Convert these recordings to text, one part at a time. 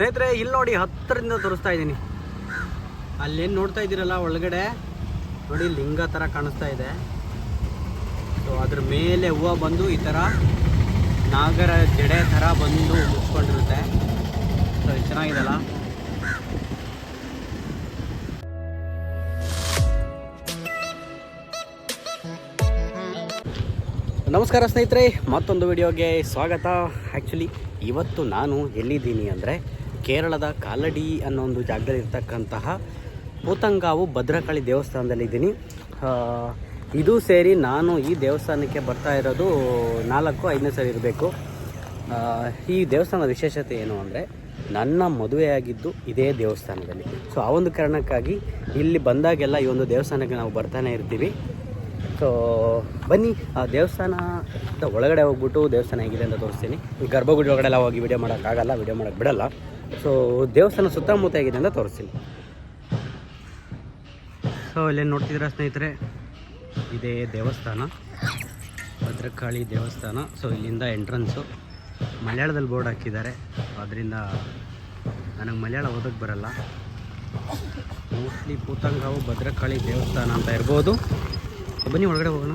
ಸ್ನೇಹಿತರೆ, ಇಲ್ಲಿ ನೋಡಿ ಹತ್ತರಿಂದ ತೋರಿಸ್ತಾ ಇದ್ದೀನಿ. ಅಲ್ಲೇನು ನೋಡ್ತಾ ಇದ್ದೀರಲ್ಲ ಒಳಗಡೆ? ನೋಡಿ ಲಿಂಗ ಥರ ಕಾಣಿಸ್ತಾ ಇದೆ. ಸೊ ಅದ್ರ ಮೇಲೆ ಹೂವು ಬಂದು ಈ ಥರ ನಾಗರ ಜಡೆ ಥರ ಬಂದು ಮುಚ್ಕೊಂಡಿರುತ್ತೆ. ಸೊ ಚೆನ್ನಾಗಿದೆಲ್ಲ ನಮಸ್ಕಾರ ಸ್ನೇಹಿತರೆ, ಮತ್ತೊಂದು ವಿಡಿಯೋಗೆ ಸ್ವಾಗತ. ಆ್ಯಕ್ಚುಲಿ ಇವತ್ತು ನಾನು ಎಲ್ಲಿದ್ದೀನಿ ಅಂದರೆ ಕೇರಳದ ಕಾಲಡಿ ಅನ್ನೋ ಒಂದು ಜಾಗದಲ್ಲಿ ಇರ್ತಕ್ಕಂತಹ ಪೂತಂಗಾವು ಭದ್ರಕಾಳಿ ದೇವಸ್ಥಾನದಲ್ಲಿದ್ದೀನಿ ಇದು ಸೇರಿ ನಾನು ಈ ದೇವಸ್ಥಾನಕ್ಕೆ ಬರ್ತಾ ಇರೋದು ನಾಲ್ಕು ಐದನೇ ಸರಿ ಇರಬೇಕು. ಈ ದೇವಸ್ಥಾನದ ವಿಶೇಷತೆ ಏನು ಅಂದರೆ ನನ್ನ ಮದುವೆಯಾಗಿದ್ದು ಇದೇ ದೇವಸ್ಥಾನದಲ್ಲಿ. ಸೊ ಆ ಒಂದು ಕಾರಣಕ್ಕಾಗಿ ಇಲ್ಲಿ ಬಂದಾಗೆಲ್ಲ ಈ ಒಂದು ದೇವಸ್ಥಾನಕ್ಕೆ ನಾವು ಬರ್ತಾನೆ ಇರ್ತೀವಿ. ಸೊ ಬನ್ನಿ, ಆ ದೇವಸ್ಥಾನದ ಒಳಗಡೆ ಹೋಗ್ಬಿಟ್ಟು ದೇವಸ್ಥಾನ ಹೇಗಿದೆ ಅಂತ ತೋರಿಸ್ತೀನಿ. ಗರ್ಭಗುಡಿ ಒಳಗಡೆ ಎಲ್ಲ ಹೋಗಿ ವಿಡಿಯೋ ಮಾಡೋಕ್ಕಾಗಲ್ಲ ವಿಡಿಯೋ ಮಾಡೋಕ್ಕೆ ಬಿಡಲ್ಲ. ಸೊ ದೇವಸ್ಥಾನ ಸುತ್ತಮುತ್ತ ಆಗಿದೆ ಅಂತ ತೋರಿಸ್ತೀನಿ. ಸೊ ಇಲ್ಲೇನು ನೋಡ್ತಿದ್ದೀರಾ ಸ್ನೇಹಿತರೆ? ಇದೇ ದೇವಸ್ಥಾನ. ಭದ್ರಕಾಳಿ ದೇವಸ್ಥಾನ. ಸೊ ಇಲ್ಲಿಂದ ಎಂಟ್ರೆನ್ಸು ಮಲಯಾಳದಲ್ಲಿ ಬೋರ್ಡ್ ಹಾಕಿದ್ದಾರೆ. ಅದರಿಂದ ನನಗೆ ಮಲಯಾಳ ಓದೋಕ್ಕೆ ಬರಲ್ಲ. ಮೋಸ್ಟ್ಲಿ ಪೂತಂಗಾವು ಭದ್ರಕಾಳಿ ದೇವಸ್ಥಾನ ಅಂತ ಇರ್ಬೋದು. ಬನ್ನಿ ಒಳಗಡೆ ಹೋಗೋಣ.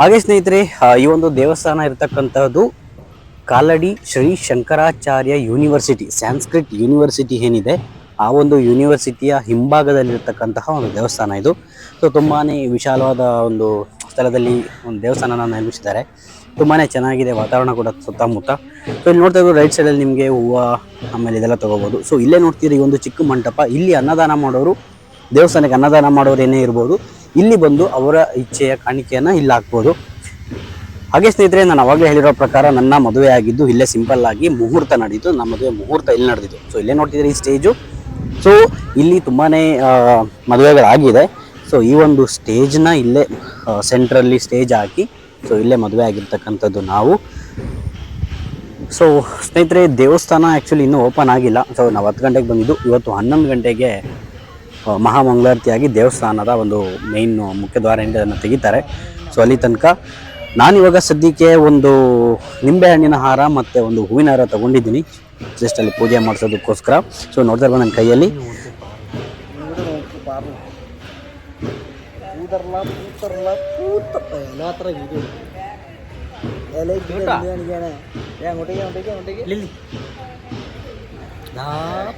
ಹಾಗೆ ಸ್ನೇಹಿತರೆ ಈ ಒಂದು ದೇವಸ್ಥಾನ ಇರತಕ್ಕಂಥದ್ದು ಕಾಲಡಿ ಶ್ರೀ ಶಂಕರಾಚಾರ್ಯ ಯೂನಿವರ್ಸಿಟಿ ಸ್ಯಾನ್ಸ್ಕ್ರಿಟ್ ಯೂನಿವರ್ಸಿಟಿ ಏನಿದೆ, ಆ ಒಂದು ಯೂನಿವರ್ಸಿಟಿಯ ಹಿಂಭಾಗದಲ್ಲಿರ್ತಕ್ಕಂತಹ ಒಂದು ದೇವಸ್ಥಾನ ಇದು. ಸೊ ತುಂಬಾ ವಿಶಾಲವಾದ ಒಂದು ಸ್ಥಳದಲ್ಲಿ ಒಂದು ದೇವಸ್ಥಾನನ ನಿರ್ಮಿಸಿದ್ದಾರೆ. ತುಂಬಾ ಚೆನ್ನಾಗಿದೆ ವಾತಾವರಣ ಕೂಡ ಸುತ್ತಮುತ್ತ. ಸೊ ಇಲ್ಲಿ ನೋಡ್ತಾ ಇದ್ದರು ರೈಟ್ ಸೈಡಲ್ಲಿ ನಿಮಗೆ ಹೂವು, ಆಮೇಲೆ ಇದೆಲ್ಲ ತೊಗೋಬೋದು. ಸೊ ಇಲ್ಲೇ ನೋಡ್ತೀರಿ ಈ ಒಂದು ಚಿಕ್ಕ ಮಂಟಪ, ಇಲ್ಲಿ ಅನ್ನದಾನ ಮಾಡೋರು, ದೇವಸ್ಥಾನಕ್ಕೆ ಅನ್ನದಾನ ಮಾಡೋರು ಏನೇ ಇರ್ಬೋದು. ಇಲ್ಲಿ ಬಂದು ಅವರ ಇಚ್ಛೆಯ ಕಾಣಿಕೆಯನ್ನು ಇಲ್ಲಿ ಹಾಕ್ಬೋದು. ಹಾಗೆ ಸ್ನೇಹಿತರೆ, ನಾನು ಅವಾಗಲೇ ಹೇಳಿರೋ ಪ್ರಕಾರ ನನ್ನ ಮದುವೆ ಆಗಿದ್ದು ಇಲ್ಲೇ ಸಿಂಪಲ್ ಆಗಿ ಮುಹೂರ್ತ ನಡೀತು. ನಮ್ಮ ಮದುವೆ ಮುಹೂರ್ತ ಇಲ್ಲಿ ನಡೆದಿದ್ದು. ಸೊ ಇಲ್ಲೇ ನೋಡ್ತಿದ್ರೆ ಈ ಸ್ಟೇಜು ಸೊ ಇಲ್ಲಿ ತುಂಬಾ ಮದುವೆಗಳಾಗಿದೆ. ಸೊ ಈ ಒಂದು ಸ್ಟೇಜ್ನ ಇಲ್ಲೇ ಸೆಂಟ್ರಲ್ಲಿ ಸ್ಟೇಜ್ ಹಾಕಿ ಸೊ ಇಲ್ಲೇ ಮದುವೆ ಆಗಿರ್ತಕ್ಕಂಥದ್ದು ನಾವು. ಸೊ ಸ್ನೇಹಿತರೆ, ದೇವಸ್ಥಾನ ಆ್ಯಕ್ಚುಲಿ ಇನ್ನೂ ಓಪನ್ ಆಗಿಲ್ಲ. ಸೊ ನಾವು ಹತ್ತು ಗಂಟೆಗೆ ಬಂದಿದ್ದು. ಇವತ್ತು ಹನ್ನೊಂದು ಗಂಟೆಗೆ ಮಹಾಮಂಗಳಾರತಿಯಾಗಿ ದೇವಸ್ಥಾನದ ಒಂದು ಮೇನ್ ಮುಖ್ಯ ದ್ವಾರದಿಂದ ಅದನ್ನು ತೆಗಿತಾರೆ. ಸೊ ಅಲ್ಲಿ ತನಕ ನಾನಿವಾಗ ಸದ್ಯಕ್ಕೆ ಒಂದು ನಿಂಬೆಹಣ್ಣಿನ ಹಾರ ಮತ್ತು ಒಂದು ಹೂವಿನ ಹಾರ ತೊಗೊಂಡಿದ್ದೀನಿ. ಜಸ್ಟ್ ಅಲ್ಲಿ ಪೂಜೆ ಮಾಡಿಸೋದಕ್ಕೋಸ್ಕರ. ಸೊ ನೋಡ್ತಾ ಇರ್ಬೋದು ನನ್ನ ಕೈಯಲ್ಲಿ.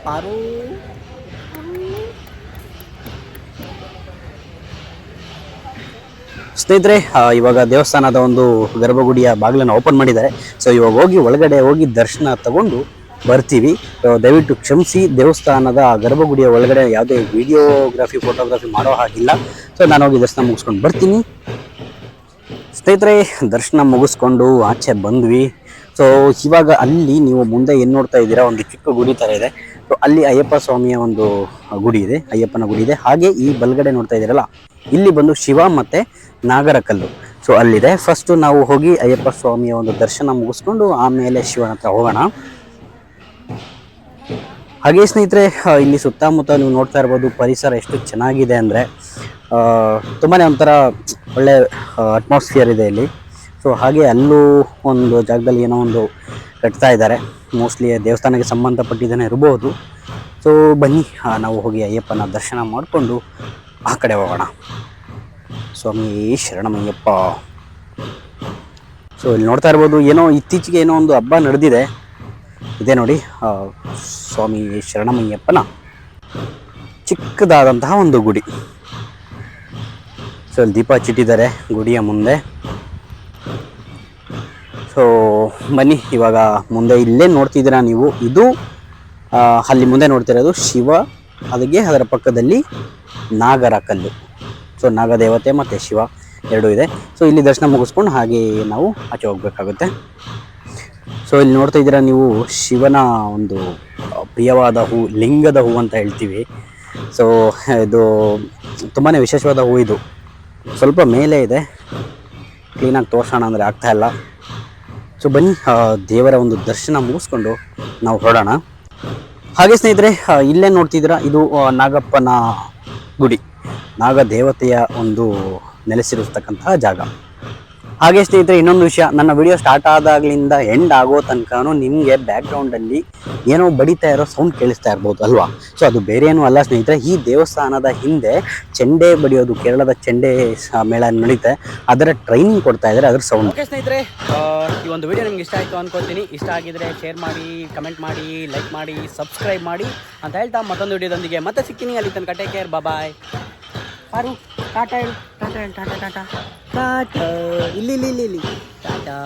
ಪಾರು. ಸ್ನೇಹಿತರೆ ಇವಾಗ ದೇವಸ್ಥಾನದ ಒಂದು ಗರ್ಭಗುಡಿಯ ಬಾಗಿಲನ್ನು ಓಪನ್ ಮಾಡಿದ್ದಾರೆ. ಸೊ ಇವಾಗ ಹೋಗಿ ಒಳಗಡೆ ಹೋಗಿ ದರ್ಶನ ತಗೊಂಡು ಬರ್ತೀವಿ. ದಯವಿಟ್ಟು ಕ್ಷಮಿಸಿ, ದೇವಸ್ಥಾನದ ಗರ್ಭಗುಡಿಯ ಒಳಗಡೆ ಯಾವುದೇ ವಿಡಿಯೋಗ್ರಫಿ ಫೋಟೋಗ್ರಫಿ ಮಾಡೋ ಹಾಗಿಲ್ಲ. ಸೊ ನಾನು ಹೋಗಿ ದರ್ಶನ ಮುಗಿಸ್ಕೊಂಡು ಬರ್ತೀನಿ. ಸ್ನೇಹಿತರೆ, ದರ್ಶನ ಮುಗಿಸ್ಕೊಂಡು ಆಚೆ ಬಂದ್ವಿ. ಸೊ ಇವಾಗ ಅಲ್ಲಿ ನೀವು ಮುಂದೆ ಏನು ನೋಡ್ತಾ ಇದ್ದೀರಾ? ಒಂದು ಚಿಕ್ಕ ಗುಡಿ ಥರ ಇದೆ. ಸೊ ಅಲ್ಲಿ ಅಯ್ಯಪ್ಪ ಸ್ವಾಮಿಯ ಒಂದು ಗುಡಿ ಇದೆ, ಅಯ್ಯಪ್ಪನ ಗುಡಿ ಇದೆ. ಹಾಗೆ ಈ ಬಲ್ಗಡೆ ನೋಡ್ತಾ ಇದ್ದೀರಲ್ಲ ಇಲ್ಲಿ ಬಂದು ಶಿವ ಮತ್ತು ನಾಗರಕಲ್ಲು. ಸೊ ಅಲ್ಲಿದೆ. ಫಸ್ಟು ನಾವು ಹೋಗಿ ಅಯ್ಯಪ್ಪ ಸ್ವಾಮಿಯ ಒಂದು ದರ್ಶನ ಮುಗಿಸ್ಕೊಂಡು ಆಮೇಲೆ ಶಿವನ ಹತ್ರ ಹೋಗೋಣ. ಹಾಗೆ ಸ್ನೇಹಿತರೆ ಇಲ್ಲಿ ಸುತ್ತಮುತ್ತ ನೀವು ನೋಡ್ತಾ ಇರ್ಬೋದು ಪರಿಸರ ಎಷ್ಟು ಚೆನ್ನಾಗಿದೆ ಅಂದರೆ ತುಂಬಾ ಒಂಥರ ಒಳ್ಳೆ ಅಟ್ಮಾಸ್ಫಿಯರ್ ಇದೆ ಇಲ್ಲಿ. ಸೊ ಹಾಗೆ ಅಲ್ಲೂ ಒಂದು ಜಾಗದಲ್ಲಿ ಏನೋ ಒಂದು ಕಟ್ತಾ ಇದ್ದಾರೆ. ಮೋಸ್ಟ್ಲಿ ದೇವಸ್ಥಾನಕ್ಕೆ ಸಂಬಂಧಪಟ್ಟಿದ್ದೇನೆ ಇರ್ಬೋದು. ಸೊ ಬನ್ನಿ ನಾವು ಹೋಗಿ ಅಯ್ಯಪ್ಪನ ದರ್ಶನ ಮಾಡಿಕೊಂಡು ಆ ಕಡೆ ಹೋಗೋಣ. ಸ್ವಾಮಿ, ಶರಣಮಯ್ಯಪ್ಪ. ಸೊ ಇಲ್ಲಿ ನೋಡ್ತಾ ಇರ್ಬೋದು, ಏನೋ ಇತ್ತೀಚೆಗೆ ಏನೋ ಒಂದು ಹಬ್ಬ ನಡೆದಿದೆ. ಇದೆ ನೋಡಿ ಸ್ವಾಮಿ ಶರಣಮಯ್ಯಪ್ಪನ ಚಿಕ್ಕದಾದಂತಹ ಒಂದು ಗುಡಿ. ಸೊ ಇಲ್ಲಿ ದೀಪ ಚಿಟ್ಟಿದ್ದಾರೆ ಗುಡಿಯ ಮುಂದೆ. ಸೊ ಬನ್ನಿ, ಇವಾಗ ಮುಂದೆ ಇಲ್ಲೇ ನೋಡ್ತಿದ್ದೀರಾ ನೀವು. ಇದು ಅಲ್ಲಿ ಮುಂದೆ ನೋಡ್ತಿರೋದು ಶಿವ ಅದಕ್ಕೆ ಅದರ ಪಕ್ಕದಲ್ಲಿ ನಾಗರ ಕಲ್ಲು ಸೊ ನಾಗದೇವತೆ ಮತ್ತು ಶಿವ ಎರಡೂ ಇದೆ. ಸೊ ಇಲ್ಲಿ ದರ್ಶನ ಮುಗಿಸ್ಕೊಂಡು ಹಾಗೆ ನಾವು ಆಚೆ ಹೋಗಬೇಕಾಗುತ್ತೆ. ಸೊ ಇಲ್ಲಿ ನೋಡ್ತಾ ಇದ್ದೀರಾ ನೀವು ಶಿವನ ಒಂದು ಪ್ರಿಯವಾದ ಹೂ, ಲಿಂಗದ ಹೂ ಅಂತ ಹೇಳ್ತೀವಿ. ಸೊ ಇದು ತುಂಬಾ ವಿಶೇಷವಾದ ಹೂ ಇದು. ಸ್ವಲ್ಪ ಮೇಲೆ ಇದೆ. ಕ್ಲೀನಾಗಿ ತೋರ್ಸೋಣ ಅಂದರೆ ಆಗ್ತಾಯಿಲ್ಲ ಸೊ ಬನ್ನಿ ದೇವರ ಒಂದು ದರ್ಶನ ಮುಗಿಸ್ಕೊಂಡು ನಾವು ಹೊರಡೋಣ. ಹಾಗೆ ಸ್ನೇಹಿತರೆ ಇಲ್ಲೇ ನೋಡ್ತಿದ್ದೀರಾ, ಇದು ನಾಗಪ್ಪನ ಗುಡಿ ನಾಗದೇವತೆಯ ಒಂದು ನೆಲೆಸಿರತಕ್ಕಂತಹ ಜಾಗ. ಹಾಗೆ ಸ್ನೇಹಿತರೆ ಇನ್ನೊಂದು ವಿಷಯ. ನನ್ನ ವಿಡಿಯೋ ಸ್ಟಾರ್ಟ್ ಆದಾಗ್ಲಿಂದ ಎಂಡ್ ಆಗೋ ತನಕನೂ ನಿಮಗೆ ಬ್ಯಾಕ್ಗ್ರೌಂಡಲ್ಲಿ ಏನೋ ಬಡಿತಾ ಇರೋ ಸೌಂಡ್ ಕೇಳಿಸ್ತಾ ಇರ್ಬೋದು ಅಲ್ವಾ? ಸೊ ಅದು ಬೇರೆ ಏನೂ ಅಲ್ಲ ಸ್ನೇಹಿತರೆ. ಈ ದೇವಸ್ಥಾನದ ಹಿಂದೆ ಚೆಂಡೆ ಬಡಿಯೋದು ಕೇರಳದ ಚೆಂಡೆ ಮೇಳ ನಡೀತೆ. ಅದರ ಟ್ರೈನಿಂಗ್ ಕೊಡ್ತಾ ಇದ್ದಾರೆ ಅದ್ರ ಸೌಂಡ್ ಓಕೆ ಸ್ನೇಹಿತರೆ ಈ ಒಂದು ವಿಡಿಯೋ ನಿಮ್ಗೆ ಇಷ್ಟ ಆಯಿತು ಅನ್ಕೋತೀನಿ. ಇಷ್ಟ ಆಗಿದ್ರೆ ಶೇರ್ ಮಾಡಿ ಕಮೆಂಟ್ ಮಾಡಿ ಲೈಕ್ ಮಾಡಿ ಸಬ್ಸ್ಕ್ರೈಬ್ ಮಾಡಿ ಅಂತ ಹೇಳ್ತಾ ಮತ್ತೊಂದು ವಿಡಿಯೋದೊಂದಿಗೆ ಮತ್ತೆ ಸಿಕ್ಕಿನಿ ಅಲ್ಲಿ ತನಕ take care bye Paru Tata ಹೇಳು ಟಾಟಾ ಹೇಳು ಟಾಟಾ ಟಾಟಾ ಟಾಟಾ ಇಲ್ಲಿ ಇಲ್ಲಿ ಇಲ್ಲಿ ಇಲ್ಲಿ ಟಾಟಾ